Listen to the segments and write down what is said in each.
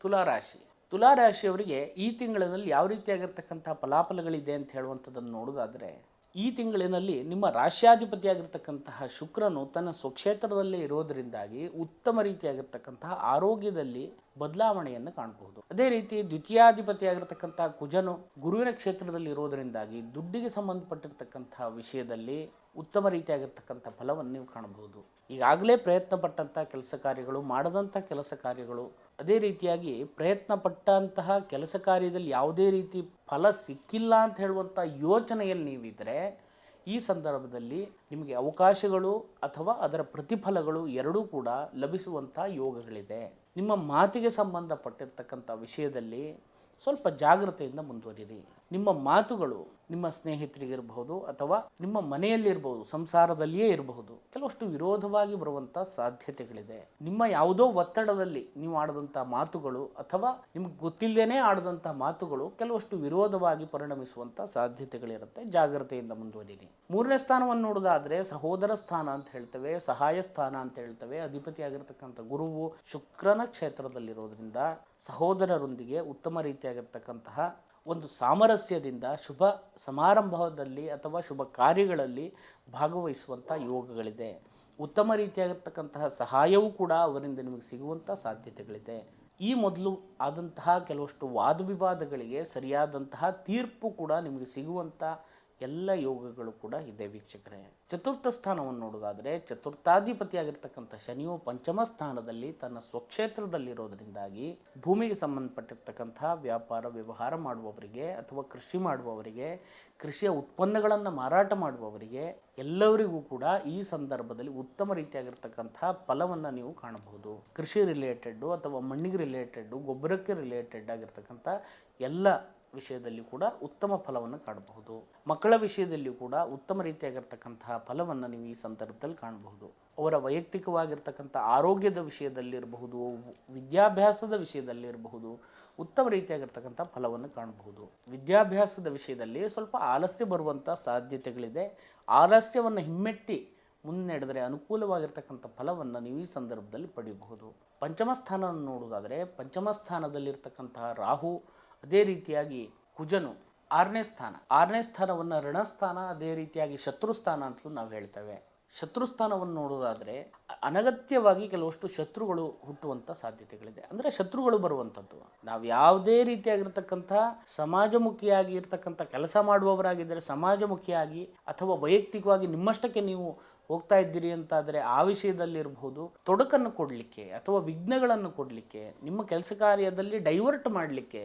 ತುಲಾರಾಶಿ. ತುಲಾರಾಶಿಯವರಿಗೆ ಈ ತಿಂಗಳಿನಲ್ಲಿ ಯಾವ ರೀತಿಯಾಗಿರ್ತಕ್ಕಂಥ ಫಲಾಫಲಗಳಿದೆ ಅಂತ ಹೇಳುವಂಥದ್ದನ್ನು ನೋಡೋದಾದರೆ ಈ ತಿಂಗಳಿನಲ್ಲಿ ನಿಮ್ಮ ರಾಶ್ಯಾಧಿಪತಿಯಾಗಿರ್ತಕ್ಕಂತಹ ಶುಕ್ರನು ತನ್ನ ಸ್ವಕ್ಷೇತ್ರದಲ್ಲೇ ಇರೋದರಿಂದಾಗಿ ಉತ್ತಮ ರೀತಿಯಾಗಿರ್ತಕ್ಕಂತಹ ಆರೋಗ್ಯದಲ್ಲಿ ಬದಲಾವಣೆಯನ್ನು ಕಾಣಬಹುದು. ಅದೇ ರೀತಿ ದ್ವಿತೀಯಾಧಿಪತಿಯಾಗಿರ್ತಕ್ಕಂತಹ ಕುಜನು ಗುರುವಿನ ಕ್ಷೇತ್ರದಲ್ಲಿ ಇರೋದರಿಂದಾಗಿ ದುಡ್ಡಿಗೆ ಸಂಬಂಧಪಟ್ಟಿರ್ತಕ್ಕಂತಹ ವಿಷಯದಲ್ಲಿ ಉತ್ತಮ ರೀತಿಯಾಗಿರ್ತಕ್ಕಂಥ ಫಲವನ್ನು ನೀವು ಕಾಣಬಹುದು. ಈಗಾಗಲೇ ಪ್ರಯತ್ನ ಪಟ್ಟಂಥ ಕೆಲಸ ಕಾರ್ಯಗಳು, ಮಾಡದಂಥ ಕೆಲಸ ಕಾರ್ಯಗಳು ಅದೇ ರೀತಿಯಾಗಿ ಪ್ರಯತ್ನ ಪಟ್ಟಂತಹ ಕೆಲಸ ಕಾರ್ಯದಲ್ಲಿ ಯಾವುದೇ ರೀತಿ ಫಲ ಸಿಕ್ಕಿಲ್ಲ ಅಂತ ಹೇಳುವಂಥ ಯೋಚನೆಯಲ್ಲಿ ನೀವಿದ್ದರೆ ಈ ಸಂದರ್ಭದಲ್ಲಿ ನಿಮಗೆ ಅವಕಾಶಗಳು ಅಥವಾ ಅದರ ಪ್ರತಿಫಲಗಳು ಎರಡೂ ಕೂಡ ಲಭಿಸುವಂಥ ಯೋಗಗಳಿದೆ. ನಿಮ್ಮ ಮಾತಿಗೆ ಸಂಬಂಧಪಟ್ಟಿರ್ತಕ್ಕಂಥ ವಿಷಯದಲ್ಲಿ ಸ್ವಲ್ಪ ಜಾಗೃತೆಯಿಂದ ಮುಂದುವರಿರಿ. ನಿಮ್ಮ ಮಾತುಗಳು ನಿಮ್ಮ ಸ್ನೇಹಿತರಿಗಿರಬಹುದು ಅಥವಾ ನಿಮ್ಮ ಮನೆಯಲ್ಲಿರಬಹುದು, ಸಂಸಾರದಲ್ಲಿಯೇ ಇರಬಹುದು, ಕೆಲವಷ್ಟು ವಿರೋಧವಾಗಿ ಬರುವಂಥ ಸಾಧ್ಯತೆಗಳಿದೆ. ನಿಮ್ಮ ಯಾವುದೋ ಒತ್ತಡದಲ್ಲಿ ನೀವು ಆಡಿದಂಥ ಮಾತುಗಳು ಅಥವಾ ನಿಮ್ಗೆ ಗೊತ್ತಿಲ್ಲದೇನೆ ಆಡಿದಂಥ ಮಾತುಗಳು ಕೆಲವಷ್ಟು ವಿರೋಧವಾಗಿ ಪರಿಣಮಿಸುವಂಥ ಸಾಧ್ಯತೆಗಳಿರುತ್ತೆ. ಜಾಗ್ರತೆಯಿಂದ ಮುಂದುವರಿರಿ. ಮೂರನೇ ಸ್ಥಾನವನ್ನು ನೋಡೋದಾದ್ರೆ ಸಹೋದರ ಸ್ಥಾನ ಅಂತ ಹೇಳ್ತೇವೆ, ಸಹಾಯ ಸ್ಥಾನ ಅಂತ ಹೇಳ್ತೇವೆ. ಅಧಿಪತಿಯಾಗಿರ್ತಕ್ಕಂಥ ಗುರುವು ಶುಕ್ರನ ಕ್ಷೇತ್ರದಲ್ಲಿರೋದ್ರಿಂದ ಸಹೋದರರೊಂದಿಗೆ ಉತ್ತಮ ರೀತಿಯಾಗಿರ್ತಕ್ಕಂತಹ ಒಂದು ಸಾಮರಸ್ಯದಿಂದ ಶುಭ ಸಮಾರಂಭದಲ್ಲಿ ಅಥವಾ ಶುಭ ಕಾರ್ಯಗಳಲ್ಲಿ ಭಾಗವಹಿಸುವಂಥ ಯೋಗಗಳಿದೆ. ಉತ್ತಮ ರೀತಿಯಾಗಿರ್ತಕ್ಕಂತಹ ಸಹಾಯವೂ ಕೂಡ ಅವರಿಂದ ನಿಮಗೆ ಸಿಗುವಂಥ ಸಾಧ್ಯತೆಗಳಿದೆ. ಈ ಮೊದಲು ಆದಂತಹ ಕೆಲವಷ್ಟು ವಾದ ವಿವಾದಗಳಿಗೆ ಸರಿಯಾದಂತಹ ತೀರ್ಪು ಕೂಡ ನಿಮಗೆ ಸಿಗುವಂಥ ಎಲ್ಲ ಯೋಗಗಳು ಕೂಡ ಇದೆ ವೀಕ್ಷಕರೇ. ಚತುರ್ಥ ಸ್ಥಾನವನ್ನು ನೋಡೋದಾದರೆ ಚತುರ್ಥಾಧಿಪತಿಯಾಗಿರ್ತಕ್ಕಂಥ ಶನಿಯು ಪಂಚಮ ಸ್ಥಾನದಲ್ಲಿ ತನ್ನ ಸ್ವಕ್ಷೇತ್ರದಲ್ಲಿರೋದರಿಂದಾಗಿ ಭೂಮಿಗೆ ಸಂಬಂಧಪಟ್ಟಿರ್ತಕ್ಕಂಥ ವ್ಯಾಪಾರ, ವ್ಯವಹಾರ ಮಾಡುವವರಿಗೆ ಅಥವಾ ಕೃಷಿ ಮಾಡುವವರಿಗೆ, ಕೃಷಿಯ ಉತ್ಪನ್ನಗಳನ್ನು ಮಾರಾಟ ಮಾಡುವವರಿಗೆ ಎಲ್ಲರಿಗೂ ಕೂಡ ಈ ಸಂದರ್ಭದಲ್ಲಿ ಉತ್ತಮ ರೀತಿಯಾಗಿರ್ತಕ್ಕಂಥ ಫಲವನ್ನು ನೀವು ಕಾಣಬಹುದು. ಕೃಷಿ ರಿಲೇಟೆಡ್ಡು ಅಥವಾ ಮಣ್ಣಿಗೆ ರಿಲೇಟೆಡ್ಡು ಗೊಬ್ಬರಕ್ಕೆ ರಿಲೇಟೆಡ್ ಆಗಿರ್ತಕ್ಕಂಥ ಎಲ್ಲ ವಿಷಯದಲ್ಲಿ ಕೂಡ ಉತ್ತಮ ಫಲವನ್ನು ಕಾಣಬಹುದು. ಮಕ್ಕಳ ವಿಷಯದಲ್ಲಿಯೂ ಕೂಡ ಉತ್ತಮ ರೀತಿಯಾಗಿರ್ತಕ್ಕಂತಹ ಫಲವನ್ನು ನೀವು ಈ ಸಂದರ್ಭದಲ್ಲಿ ಕಾಣಬಹುದು. ಅವರ ವೈಯಕ್ತಿಕವಾಗಿರ್ತಕ್ಕಂಥ ಆರೋಗ್ಯದ ವಿಷಯದಲ್ಲಿರಬಹುದು, ವಿದ್ಯಾಭ್ಯಾಸದ ವಿಷಯದಲ್ಲಿರಬಹುದು, ಉತ್ತಮ ರೀತಿಯಾಗಿರ್ತಕ್ಕಂಥ ಫಲವನ್ನು ಕಾಣಬಹುದು. ವಿದ್ಯಾಭ್ಯಾಸದ ವಿಷಯದಲ್ಲಿ ಸ್ವಲ್ಪ ಆಲಸ್ಯ ಬರುವಂಥ ಸಾಧ್ಯತೆಗಳಿದೆ. ಆಲಸ್ಯವನ್ನು ಹಿಮ್ಮೆಟ್ಟಿ ಮುನ್ನಡೆದರೆ ಅನುಕೂಲವಾಗಿರ್ತಕ್ಕಂಥ ಫಲವನ್ನು ನೀವು ಈ ಸಂದರ್ಭದಲ್ಲಿ ಪಡೆಯಬಹುದು. ಪಂಚಮ ಸ್ಥಾನವನ್ನು ನೋಡುವುದಾದರೆ, ಪಂಚಮ ಸ್ಥಾನದಲ್ಲಿರ್ತಕ್ಕಂತಹ ರಾಹು ಅದೇ ರೀತಿಯಾಗಿ ಕುಜನು ಆರನೇ ಸ್ಥಾನ. ಆರನೇ ಸ್ಥಾನವನ್ನು ಋಣಸ್ಥಾನ, ಅದೇ ರೀತಿಯಾಗಿ ಶತ್ರುಸ್ಥಾನ ಅಂತಲೂ ನಾವು ಹೇಳ್ತೇವೆ. ಶತ್ರುಸ್ಥಾನವನ್ನು ನೋಡೋದಾದರೆ ಅನಗತ್ಯವಾಗಿ ಕೆಲವಷ್ಟು ಶತ್ರುಗಳು ಹುಟ್ಟುವಂಥ ಸಾಧ್ಯತೆಗಳಿದೆ. ಅಂದರೆ ಶತ್ರುಗಳು ಬರುವಂಥದ್ದು ನಾವು ಯಾವುದೇ ರೀತಿಯಾಗಿರ್ತಕ್ಕಂಥ ಸಮಾಜಮುಖಿಯಾಗಿ ಇರ್ತಕ್ಕಂಥ ಕೆಲಸ ಮಾಡುವವರಾಗಿದ್ದರೆ ಸಮಾಜಮುಖಿಯಾಗಿ ಅಥವಾ ವೈಯಕ್ತಿಕವಾಗಿ ನಿಮ್ಮಷ್ಟಕ್ಕೆ ನೀವು ಹೋಗ್ತಾ ಇದ್ದೀರಿ ಅಂತಾದರೆ ಆ ವಿಷಯದಲ್ಲಿರಬಹುದು. ತೊಡಕನ್ನು ಕೊಡಲಿಕ್ಕೆ ಅಥವಾ ವಿಘ್ನಗಳನ್ನು ಕೊಡಲಿಕ್ಕೆ, ನಿಮ್ಮ ಕೆಲಸ ಕಾರ್ಯದಲ್ಲಿ ಡೈವರ್ಟ್ ಮಾಡಲಿಕ್ಕೆ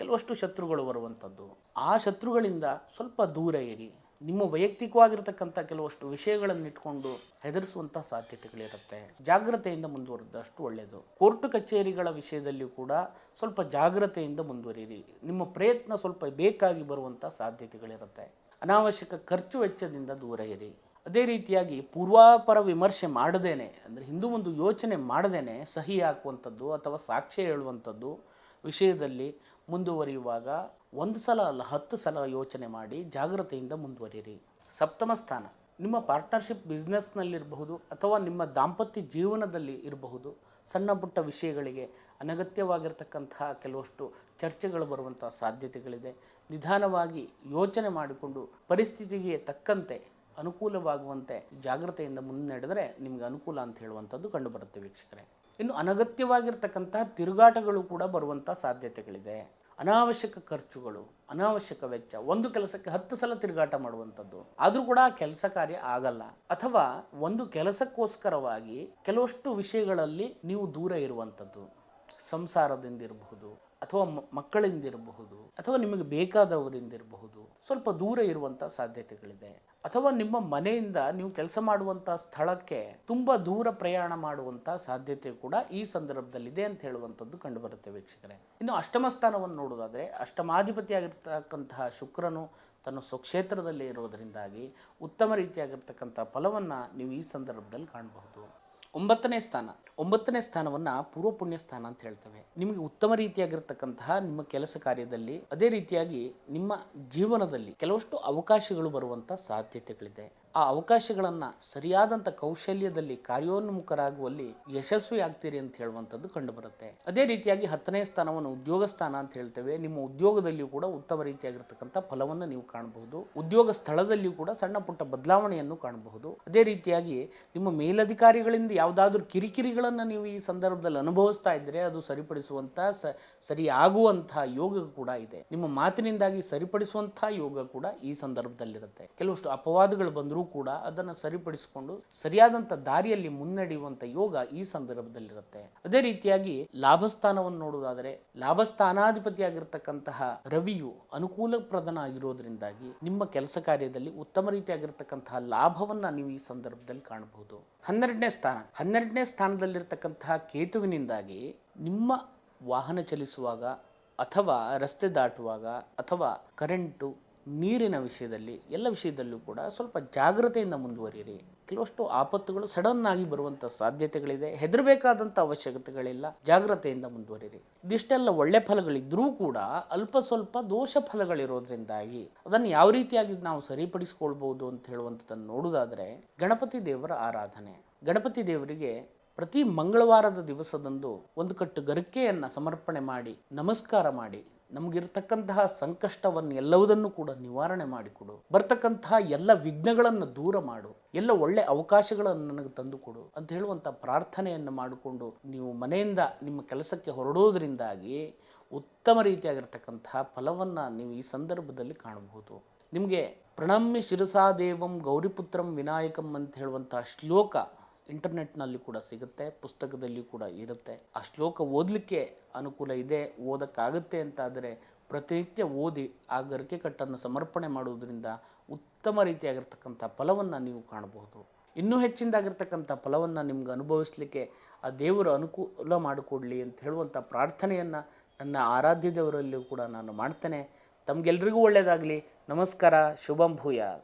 ಕೆಲವಷ್ಟು ಶತ್ರುಗಳು ಬರುವಂಥದ್ದು ಆ ಶತ್ರುಗಳಿಂದ ಸ್ವಲ್ಪ ದೂರ ಇರಿ. ನಿಮ್ಮ ವೈಯಕ್ತಿಕವಾಗಿರ್ತಕ್ಕಂಥ ಕೆಲವಷ್ಟು ವಿಷಯಗಳನ್ನು ಇಟ್ಕೊಂಡು ಹೆದರಿಸುವಂಥ ಸಾಧ್ಯತೆಗಳಿರುತ್ತೆ. ಜಾಗ್ರತೆಯಿಂದ ಮುಂದುವರೆದಷ್ಟು ಒಳ್ಳೆಯದು ಕೋರ್ಟ್ ಕಚೇರಿಗಳ ವಿಷಯದಲ್ಲಿಯೂ ಕೂಡ ಸ್ವಲ್ಪ ಜಾಗ್ರತೆಯಿಂದ ಮುಂದುವರಿಯಿರಿ. ನಿಮ್ಮ ಪ್ರಯತ್ನ ಸ್ವಲ್ಪ ಬೇಕಾಗಿ ಬರುವಂಥ ಸಾಧ್ಯತೆಗಳಿರುತ್ತೆ. ಅನಾವಶ್ಯಕ ಖರ್ಚು ವೆಚ್ಚದಿಂದ ದೂರ ಇರಿ. ಅದೇ ರೀತಿಯಾಗಿ ಪೂರ್ವಾಪರ ವಿಮರ್ಶೆ ಮಾಡದೇನೆ, ಅಂದರೆ ಹಿಂದೂ ಒಂದು ಯೋಚನೆ ಮಾಡದೇನೆ ಸಹಿ ಹಾಕುವಂಥದ್ದು ಅಥವಾ ಸಾಕ್ಷ್ಯ ಹೇಳುವಂಥದ್ದು ವಿಷಯದಲ್ಲಿ ಮುಂದುವರಿಯುವಾಗ ಒಂದು ಸಲ ಅಲ್ಲ, ಹತ್ತು ಸಲ ಯೋಚನೆ ಮಾಡಿ ಜಾಗ್ರತೆಯಿಂದ ಮುಂದುವರಿಯಿರಿ. ಸಪ್ತಮ ಸ್ಥಾನ. ನಿಮ್ಮ ಪಾರ್ಟ್ನರ್ಶಿಪ್ ಬಿಸ್ನೆಸ್ನಲ್ಲಿರಬಹುದು ಅಥವಾ ನಿಮ್ಮ ದಾಂಪತ್ಯ ಜೀವನದಲ್ಲಿ ಇರಬಹುದು. ಸಣ್ಣ ಪುಟ್ಟ ವಿಷಯಗಳಿಗೆ ಅನಗತ್ಯವಾಗಿರ್ತಕ್ಕಂತಹ ಕೆಲವಷ್ಟು ಚರ್ಚೆಗಳು ಬರುವಂಥ ಸಾಧ್ಯತೆಗಳಿದೆ. ನಿಧಾನವಾಗಿ ಯೋಚನೆ ಮಾಡಿಕೊಂಡು ಪರಿಸ್ಥಿತಿಗೆ ತಕ್ಕಂತೆ ಅನುಕೂಲವಾಗುವಂತೆ ಜಾಗ್ರತೆಯಿಂದ ಮುನ್ನಡೆದರೆ ನಿಮಗೆ ಅನುಕೂಲ ಅಂತ ಹೇಳುವಂಥದ್ದು ಕಂಡುಬರುತ್ತೆ ವೀಕ್ಷಕರೇ. ಇನ್ನು ಅನಗತ್ಯವಾಗಿರ್ತಕ್ಕಂತಹ ತಿರುಗಾಟಗಳು ಕೂಡ ಬರುವಂಥ ಸಾಧ್ಯತೆಗಳಿದೆ. ಅನಾವಶ್ಯಕ ಖರ್ಚುಗಳು, ಅನಾವಶ್ಯಕ ವೆಚ್ಚ, ಒಂದು ಕೆಲಸಕ್ಕೆ ಹತ್ತು ಸಲ ತಿರುಗಾಟ ಮಾಡುವಂಥದ್ದು. ಆದರೂ ಕೂಡ ಕೆಲಸ ಕಾರ್ಯ ಆಗಲ್ಲ. ಅಥವಾ ಒಂದು ಕೆಲಸಕ್ಕೋಸ್ಕರವಾಗಿ ಕೆಲವಷ್ಟು ವಿಷಯಗಳಲ್ಲಿ ನೀವು ದೂರ ಇರುವಂಥದ್ದು. ಸಂಸಾರದಿಂದ ಇರಬಹುದು ಅಥವಾ ಮಕ್ಕಳಿಂದಿರಬಹುದು ಅಥವಾ ನಿಮಗೆ ಬೇಕಾದವರಿಂದ ಇರಬಹುದು ಸ್ವಲ್ಪ ದೂರ ಇರುವಂಥ ಸಾಧ್ಯತೆಗಳಿದೆ. ಅಥವಾ ನಿಮ್ಮ ಮನೆಯಿಂದ ನೀವು ಕೆಲಸ ಮಾಡುವಂಥ ಸ್ಥಳಕ್ಕೆ ತುಂಬ ದೂರ ಪ್ರಯಾಣ ಮಾಡುವಂಥ ಸಾಧ್ಯತೆ ಕೂಡ ಈ ಸಂದರ್ಭದಲ್ಲಿದೆ ಅಂತ ಹೇಳುವಂಥದ್ದು ಕಂಡುಬರುತ್ತೆ ವೀಕ್ಷಕರೇ. ಇನ್ನು ಅಷ್ಟಮ ಸ್ಥಾನವನ್ನು ನೋಡೋದಾದರೆ ಅಷ್ಟಮಾಧಿಪತಿಯಾಗಿರ್ತಕ್ಕಂತಹ ಶುಕ್ರನು ತನ್ನ ಸ್ವಕ್ಷೇತ್ರದಲ್ಲಿ ಇರೋದರಿಂದಾಗಿ ಉತ್ತಮ ರೀತಿಯಾಗಿರ್ತಕ್ಕಂಥ ಫಲವನ್ನು ನೀವು ಈ ಸಂದರ್ಭದಲ್ಲಿ ಕಾಣಬಹುದು. ಒಂಬತ್ತನೇ ಸ್ಥಾನ, ಒಂಬತ್ತನೇ ಸ್ಥಾನವನ್ನು ಪೂರ್ವ ಪುಣ್ಯ ಸ್ಥಾನ ಅಂತ ಹೇಳ್ತೇವೆ. ನಿಮಗೆ ಉತ್ತಮ ರೀತಿಯಾಗಿರ್ತಕ್ಕಂತಹ ನಿಮ್ಮ ಕೆಲಸ ಕಾರ್ಯದಲ್ಲಿ, ಅದೇ ರೀತಿಯಾಗಿ ನಿಮ್ಮ ಜೀವನದಲ್ಲಿ ಕೆಲವಷ್ಟು ಅವಕಾಶಗಳು ಬರುವಂಥ ಸಾಧ್ಯತೆಗಳಿದೆ. ಆ ಅವಕಾಶಗಳನ್ನು ಸರಿಯಾದಂಥ ಕೌಶಲ್ಯದಲ್ಲಿ ಕಾರ್ಯೋನ್ಮುಖರಾಗುವಲ್ಲಿ ಯಶಸ್ವಿ ಆಗ್ತೀರಿ ಅಂತ ಹೇಳುವಂಥದ್ದು ಕಂಡುಬರುತ್ತೆ. ಅದೇ ರೀತಿಯಾಗಿ ಹತ್ತನೇ ಸ್ಥಾನವನ್ನು ಉದ್ಯೋಗ ಸ್ಥಾನ ಅಂತ ಹೇಳ್ತೇವೆ. ನಿಮ್ಮ ಉದ್ಯೋಗದಲ್ಲಿಯೂ ಕೂಡ ಉತ್ತಮ ರೀತಿಯಾಗಿರ್ತಕ್ಕಂಥ ಫಲವನ್ನು ನೀವು ಕಾಣಬಹುದು. ಉದ್ಯೋಗ ಸ್ಥಳದಲ್ಲಿಯೂ ಕೂಡ ಸಣ್ಣ ಪುಟ್ಟ ಬದಲಾವಣೆಯನ್ನು ಕಾಣಬಹುದು. ಅದೇ ರೀತಿಯಾಗಿ ನಿಮ್ಮ ಮೇಲಧಿಕಾರಿಗಳಿಂದ ಯಾವುದಾದ್ರೂ ಕಿರಿಕಿರಿಗಳನ್ನು ನೀವು ಈ ಸಂದರ್ಭದಲ್ಲಿ ಅನುಭವಿಸ್ತಾ ಇದ್ದರೆ ಅದು ಸರಿಪಡಿಸುವಂಥ ಸ ಸರಿಯಾಗುವಂತಹ ಯೋಗ ಕೂಡ ಇದೆ. ನಿಮ್ಮ ಮಾತಿನಿಂದಾಗಿ ಸರಿಪಡಿಸುವಂಥ ಯೋಗ ಕೂಡ ಈ ಸಂದರ್ಭದಲ್ಲಿರುತ್ತೆ. ಕೆಲವಷ್ಟು ಅಪವಾದಗಳು ಬಂದರೂ ಕೂಡ ಅದನ್ನು ಸರಿಪಡಿಸಿಕೊಂಡು ಸರಿಯಾದಂಥ ದಾರಿಯಲ್ಲಿ ಮುನ್ನಡೆಯುವಂಥ ಯೋಗ ಈ ಸಂದರ್ಭದಲ್ಲಿರುತ್ತೆ. ಅದೇ ರೀತಿಯಾಗಿ ಲಾಭಸ್ಥಾನವನ್ನು ನೋಡುವುದಾದರೆ ಲಾಭಸ್ಥಾನಾಧಿಪತಿಯಾಗಿರ್ತಕ್ಕಂತಹ ರವಿಯು ಅನುಕೂಲಪ್ರದನ ಆಗಿರೋದ್ರಿಂದಾಗಿ ನಿಮ್ಮ ಕೆಲಸ ಕಾರ್ಯದಲ್ಲಿ ಉತ್ತಮ ರೀತಿಯಾಗಿರ್ತಕ್ಕಂತಹ ಲಾಭವನ್ನ ನೀವು ಈ ಸಂದರ್ಭದಲ್ಲಿ ಕಾಣಬಹುದು. ಹನ್ನೆರಡನೇ ಸ್ಥಾನ. ಹನ್ನೆರಡನೇ ಸ್ಥಾನದಲ್ಲಿರ್ತಕ್ಕಂತಹ ಕೇತುವಿನಿಂದಾಗಿ ನಿಮ್ಮ ವಾಹನ ಚಲಿಸುವಾಗ ಅಥವಾ ರಸ್ತೆ ದಾಟುವಾಗ ಅಥವಾ ಕರೆಂಟು ನೀರಿನ ವಿಷಯದಲ್ಲಿ ಎಲ್ಲ ವಿಷಯದಲ್ಲೂ ಕೂಡ ಸ್ವಲ್ಪ ಜಾಗ್ರತೆಯಿಂದ ಮುಂದುವರಿಯಿರಿ. ಕೆಲವಷ್ಟು ಆಪತ್ತುಗಳು ಸಡನ್ ಆಗಿ ಬರುವಂಥ ಸಾಧ್ಯತೆಗಳಿದೆ. ಹೆದರಬೇಕಾದಂಥ ಅವಶ್ಯಕತೆಗಳಿಲ್ಲ. ಜಾಗ್ರತೆಯಿಂದ ಮುಂದುವರಿಯಿರಿ. ಇದಿಷ್ಟೆಲ್ಲ ಒಳ್ಳೆ ಫಲಗಳಿದ್ರೂ ಕೂಡ ಅಲ್ಪ ಸ್ವಲ್ಪ ದೋಷ ಫಲಗಳಿರೋದ್ರಿಂದಾಗಿ ಅದನ್ನು ಯಾವ ರೀತಿಯಾಗಿ ನಾವು ಸರಿಪಡಿಸ್ಕೊಳ್ಬೋದು ಅಂತ ಹೇಳುವಂಥದ್ದನ್ನು ನೋಡುವುದಾದರೆ ಗಣಪತಿ ದೇವರ ಆರಾಧನೆ. ಗಣಪತಿ ದೇವರಿಗೆ ಪ್ರತಿ ಮಂಗಳವಾರದ ದಿವಸದಂದು ಒಂದು ಕಟ್ಟು ಗರಿಕೆಯನ್ನು ಸಮರ್ಪಣೆ ಮಾಡಿ, ನಮಸ್ಕಾರ ಮಾಡಿ ನಮಗಿರ್ತಕ್ಕಂತಹ ಸಂಕಷ್ಟವನ್ನು ಎಲ್ಲವುದನ್ನು ಕೂಡ ನಿವಾರಣೆ ಮಾಡಿಕೊಡು. ಬರ್ತಕ್ಕಂತಹ ಎಲ್ಲ ವಿಘ್ನಗಳನ್ನು ದೂರ ಮಾಡು. ಎಲ್ಲ ಒಳ್ಳೆ ಅವಕಾಶಗಳನ್ನು ನನಗೆ ತಂದುಕೊಡು ಅಂತ ಹೇಳುವಂಥ ಪ್ರಾರ್ಥನೆಯನ್ನು ಮಾಡಿಕೊಂಡು ನೀವು ಮನೆಯಿಂದ ನಿಮ್ಮ ಕೆಲಸಕ್ಕೆ ಹೊರಡೋದ್ರಿಂದಾಗಿ ಉತ್ತಮ ರೀತಿಯಾಗಿರ್ತಕ್ಕಂತಹ ಫಲವನ್ನು ನೀವು ಈ ಸಂದರ್ಭದಲ್ಲಿ ಕಾಣಬಹುದು. ನಿಮಗೆ ಪ್ರಣಮ್ಯ ಶಿರಸಾದೇವಂ ಗೌರಿಪುತ್ರಂ ವಿನಾಯಕಂ ಅಂತ ಹೇಳುವಂತಹ ಶ್ಲೋಕ ಇಂಟರ್ನೆಟ್ನಲ್ಲಿ ಕೂಡ ಸಿಗುತ್ತೆ, ಪುಸ್ತಕದಲ್ಲಿ ಕೂಡ ಇರುತ್ತೆ. ಆ ಶ್ಲೋಕ ಓದಲಿಕ್ಕೆ ಅನುಕೂಲ ಇದೆ, ಓದೋಕ್ಕಾಗುತ್ತೆ ಅಂತಾದರೆ ಪ್ರತಿನಿತ್ಯ ಓದಿ ಆ ಗರಿಕೆ ಕಟ್ಟನ್ನು ಸಮರ್ಪಣೆ ಮಾಡುವುದರಿಂದ ಉತ್ತಮ ರೀತಿಯಾಗಿರ್ತಕ್ಕಂಥ ಫಲವನ್ನು ನೀವು ಕಾಣಬಹುದು. ಇನ್ನೂ ಹೆಚ್ಚಿನದಾಗಿರ್ತಕ್ಕಂಥ ಫಲವನ್ನು ನಿಮ್ಗೆ ಅನುಭವಿಸಲಿಕ್ಕೆ ಆ ದೇವರು ಅನುಕೂಲ ಮಾಡಿಕೊಡಲಿ ಅಂತ ಹೇಳುವಂಥ ಪ್ರಾರ್ಥನೆಯನ್ನು ನನ್ನ ಆರಾಧ್ಯ ದೇವರಲ್ಲಿಯೂ ಕೂಡ ನಾನು ಮಾಡ್ತೇನೆ. ತಮಗೆಲ್ರಿಗೂ ಒಳ್ಳೆಯದಾಗಲಿ ನಮಸ್ಕಾರ. ಶುಭಂ ಭೂಯಾತ್.